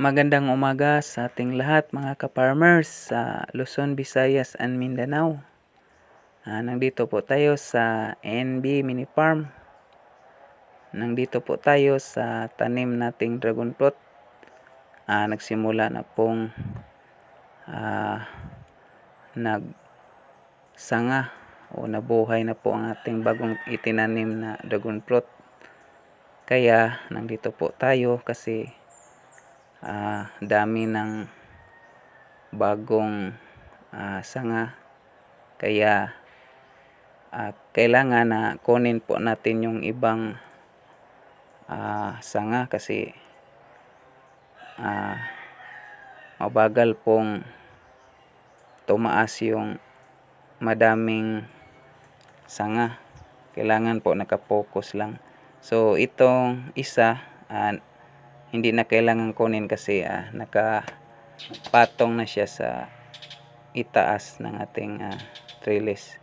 Magandang umaga sa ating lahat mga ka-farmers sa Luzon, Visayas, and Mindanao. Ah, nandito po tayo sa NB Mini Farm. Nandito po tayo sa tanim nating dragon fruit. Ah, nagsimula na pong ah, nagsanga o nabuhay na po ang ating bagong itinanim na dragon fruit. Kaya nandito po tayo kasi ah, dami ng bagong ah, sanga. Kaya ah, kailangan na kunin po natin yung ibang ah, sanga kasi ah, mabagal pong tumaas yung madaming sanga. Kailangan po nakapokus lang. So itong isa ah, hindi na kailangan kunin kasi ah, nakapatong na siya sa itaas ng ating ah, trellis.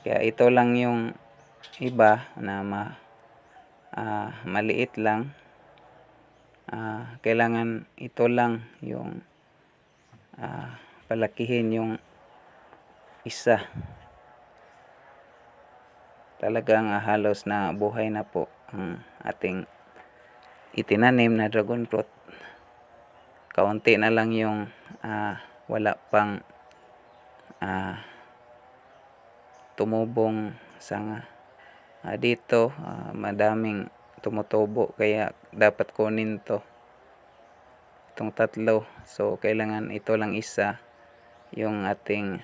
Kaya ito lang yung iba na ma, ah, maliit lang. Ah, kailangan ito lang yung ah, palakihin yung isa. Talagang ah, halos na buhay na po ang ating itinanim na dragon fruit. Kaunti na lang yung ah, wala pang ah, tumubong sanga. Ah, dito ah, madaming tumutubo kaya dapat kunin to itong tatlo so kailangan ito lang isa yung ating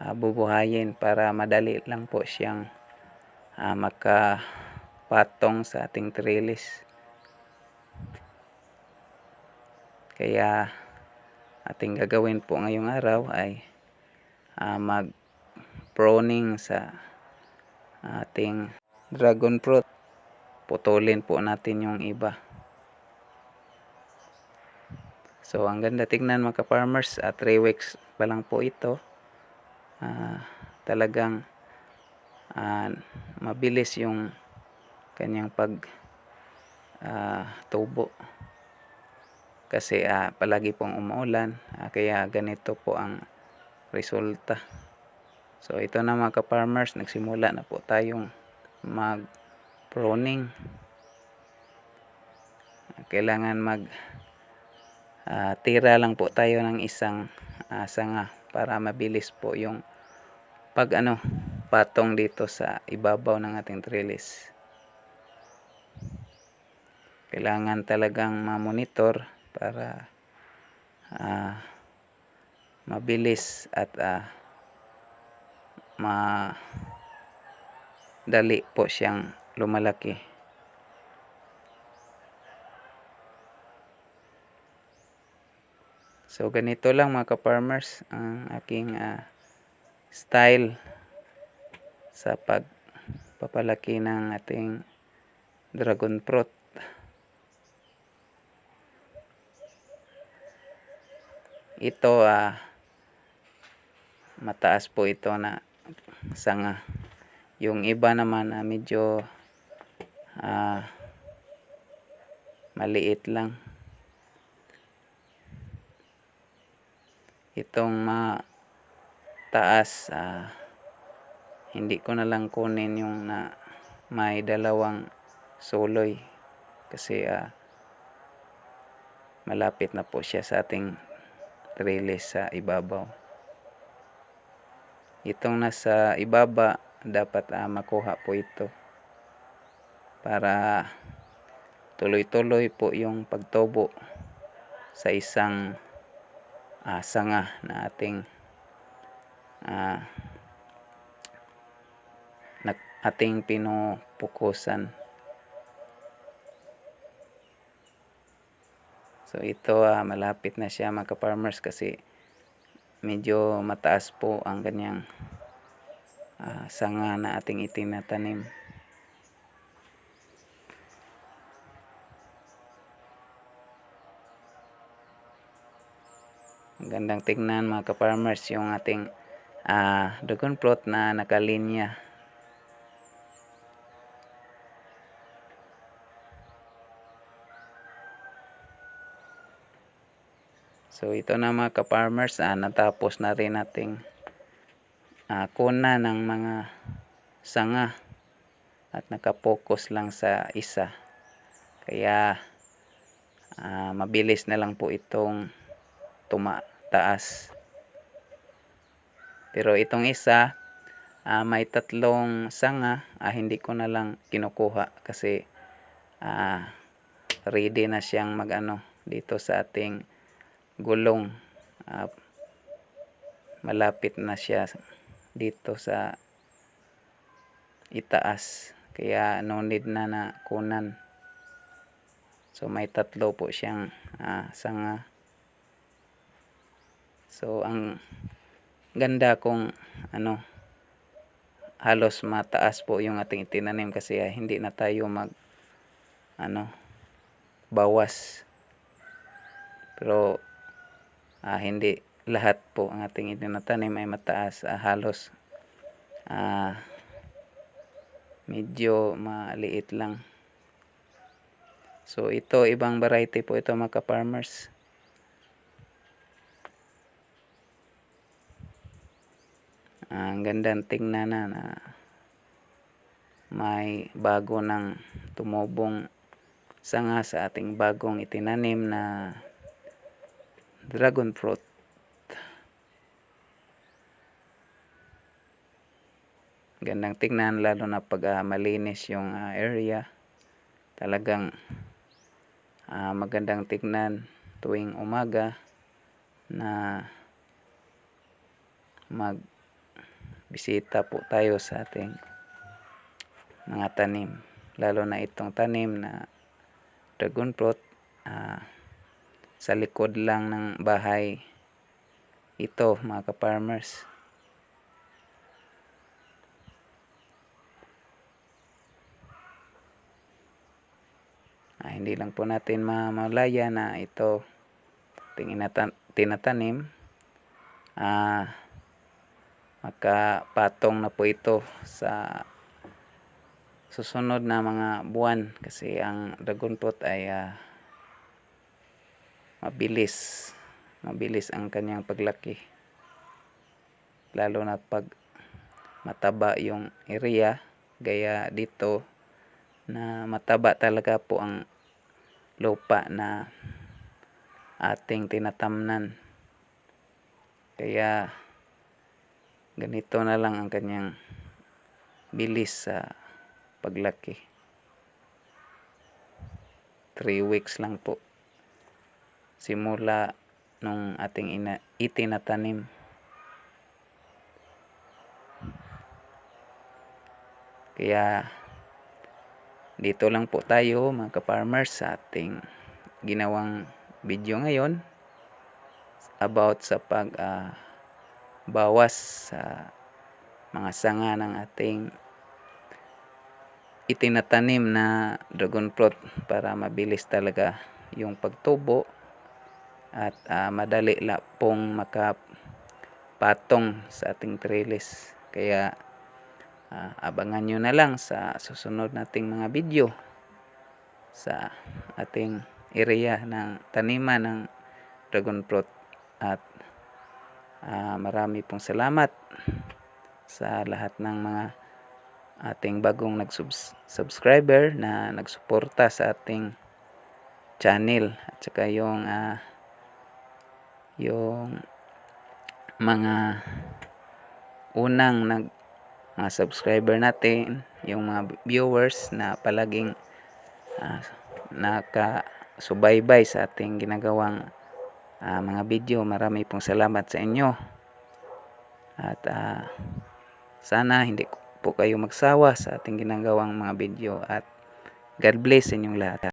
ah, bubuhayin para madali lang po siyang ah, makapatong sa ating trellis Kaya ating gagawin po ngayong araw ay uh, mag pruning sa ating dragon fruit. Putulin po natin yung iba. So ang ganda tignan mga farmers at 3 weeks pa lang po ito. Uh, talagang uh, mabilis yung kanyang pag uh, tubo kasi uh, palagi pong umuulan uh, kaya ganito po ang resulta. So ito na mga ka-farmers nagsimula na po tayong mag pruning kailangan mag uh, tira lang po tayo ng isang uh, sanga para mabilis po yung pag ano patong dito sa ibabaw ng ating trellis. Kailangan talagang ma-monitor para uh, mabilis at uh, madali po siyang lumalaki. So ganito lang mga ka-farmers ang aking uh, style sa pagpapalaki ng ating dragon fruit. Ito ah mataas po ito na sanga. Yung iba naman ah, medyo ah, maliit lang. Itong mataas ah, hindi ko na lang kunin yung na may dalawang suloy. Kasi ah, malapit na po siya sa ating trellis sa ibabaw. Itong nasa ibaba dapat uh, makuha po ito para tuloy-tuloy po yung pagtubo sa isang uh, sanga na ating uh, ating pinupukusan So ito uh, malapit na siya mga farmers kasi medyo mataas po ang kanyang uh, sanga na ating itinatanim. Ang gandang tingnan mga ka-farmers yung ating uh, dragon fruit na nakalinya. So ito na mga ka-farmers, ah, natapos na rin nating ah, kuna ng mga sanga at nakapokus lang sa isa. Kaya ah, mabilis na lang po itong tumataas. Pero itong isa, ah, may tatlong sanga, ah, hindi ko na lang kinukuha kasi ah, ready na siyang magano dito sa ating gulong. Ah, malapit na siya dito sa itaas. Kaya no need na na kunan. So may tatlo po siyang ah, sanga. So ang ganda kung ano halos mataas po yung ating itinanim kasi ah, hindi na tayo mag ano bawas. Pero ah, hindi lahat po ang ating itinatanim ay mataas. Ah, halos ah, medyo maliit lang. So ito ibang variety po ito mga farmers ang gandang tingnan na, na may bago ng tumubong sanga sa ating bagong itinanim na dragon fruit. Gandang tingnan lalo na pag ah, malinis yung ah, area. Talagang ah, magandang tingnan tuwing umaga na mag bisita po tayo sa ating mga tanim lalo na itong tanim na dragon fruit ah, sa likod lang ng bahay. Ito mga ka-farmers. Ah, hindi lang po natin mamalaya na ito tinatanim. Ah makapatong na po ito sa susunod na mga buwan kasi ang dragon fruit ay ah, mabilis. Mabilis ang kanyang paglaki. Lalo na pag mataba yung area gaya dito na mataba talaga po ang lupa na ating tinatamnan. Kaya ganito na lang ang kanyang bilis sa paglaki. 3 weeks lang po simula nung ating ina, itinatanim. Kaya dito lang po tayo mga ka-farmers sa ating ginawang video ngayon about sa pag ah, bawas sa mga sanga ng ating itinatanim na dragon fruit para mabilis talaga yung pagtubo at ah, madali la pong makapatong sa ating trellis kaya ah, abangan nyo na lang sa susunod nating mga video sa ating area ng taniman ng dragon fruit. At Ah, marami pong salamat sa lahat ng mga ating bagong nag-subscriber na nagsuporta sa ating channel. At saka yung ah, yung mga unang nag mga subscriber natin, yung mga viewers na palaging ah, nakasubaybay sa ating ginagawang ah, mga video. Marami pong salamat sa inyo. At ah, sana hindi po kayo magsawa sa ating ginagawang mga video at God bless inyong lahat.